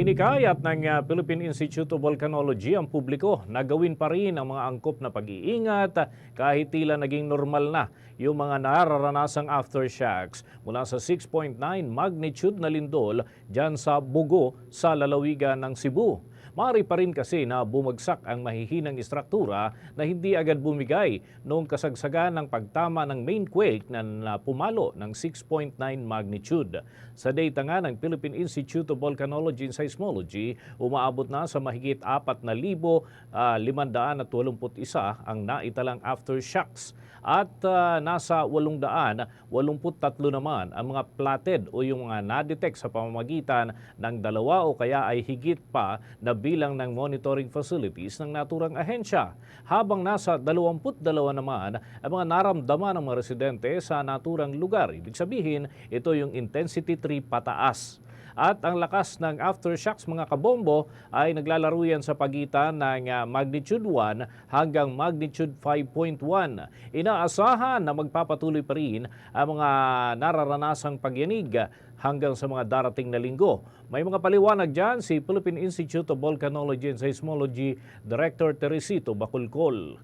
Inikayat ng uh, Philippine Institute of Volcanology ang publiko na gawin pa rin ang mga angkop na pag-iingat kahit tila naging normal na yung mga nararanasang aftershocks mula sa 6.9 magnitude na lindol dyan sa Bugo sa lalawigan ng Cebu. Mari pa rin kasi na bumagsak ang mahihinang istruktura na hindi agad bumigay noong kasagsagan ng pagtama ng main quake na pumalo ng 6.9 magnitude. Sa data nga ng Philippine Institute of Volcanology and Seismology, umaabot na sa mahigit 4,581 ang naitalang aftershocks at ah, nasa 883 naman ang mga platted o yung mga na-detect sa pamamagitan ng dalawa o kaya ay higit pa na bilang ng monitoring facilities ng naturang ahensya. Habang nasa 22 naman ang mga naramdaman ng mga residente sa naturang lugar. Ibig sabihin, ito yung intensity 3 pataas. At ang lakas ng aftershocks mga kabombo ay naglalaro yan sa pagitan ng ah, magnitude 1 hanggang magnitude 5.1. Inaasahan na magpapatuloy pa rin ang mga nararanasang pagyanig hanggang sa mga darating na linggo. May mga paliwanag dyan si Philippine Institute of Volcanology and Seismology Director Teresito Baculcol.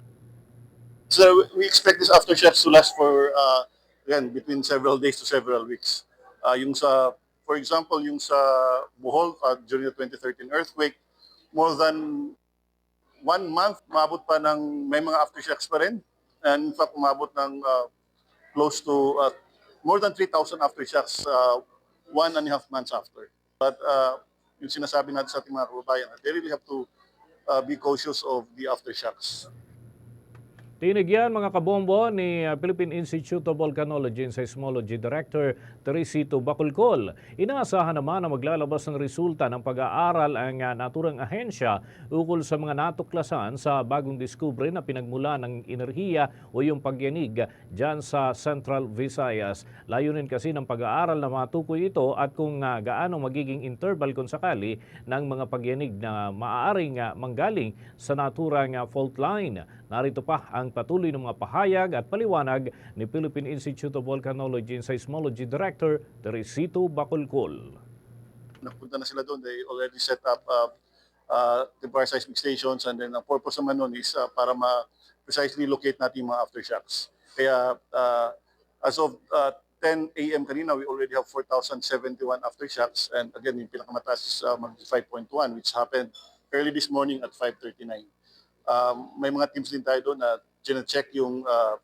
So we expect this aftershocks to last for, uh, again, between several days to several weeks. Uh, yung sa, for example, yung sa Bohol uh, during the 2013 earthquake, more than one month, umabot pa ng, may mga aftershocks pa rin. And in fact, umabot ng uh, close to uh, more than 3,000 aftershocks uh, one and a half months after. But uh, yung sinasabi natin sa ating mga kababayan, they really have to uh, be cautious of the aftershocks. Tinigyan mga kabombo ni uh, Philippine Institute of Volcanology and Seismology Director Teresito Baculcol. Inaasahan naman na maglalabas ng resulta ng pag-aaral ang uh, naturang ahensya ukol sa mga natuklasan sa bagong diskubre na pinagmula ng enerhiya o yung pagyanig dyan sa Central Visayas. Layunin kasi ng pag-aaral na matukoy ito at kung uh, gaano magiging interval kung sakali ng mga pagyanig na maaaring manggaling sa naturang fault line. Narito pa ang patuloy ng mga pahayag at paliwanag ni Philippine Institute of Volcanology and Seismology Director Teresito Bacolcol. Napunta na sila doon. They already set up uh, uh, temporary seismic stations and then ang purpose naman nun is uh, para ma-precisely locate natin yung mga aftershocks. Kaya uh, as of uh, 10 a.m. kanina, we already have 4,071 aftershocks and again, yung pinakamataas is uh, mag 5.1 which happened early this morning at 5.39. Um, may mga teams din tayo doon na check yung uh,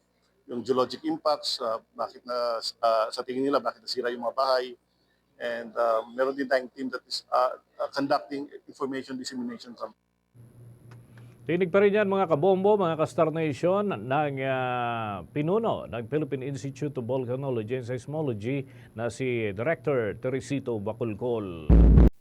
yung geologic impacts, uh, bakit na uh, sa tingin nila bakit nasira yung mga bahay. And uh, meron din tayong team that is uh, uh, conducting information dissemination campaign. Tinig pa rin yan mga kabombo, mga ka-Star Nation ng ah, pinuno ng Philippine Institute of Volcanology and Seismology na si Director Teresito Bacolcol.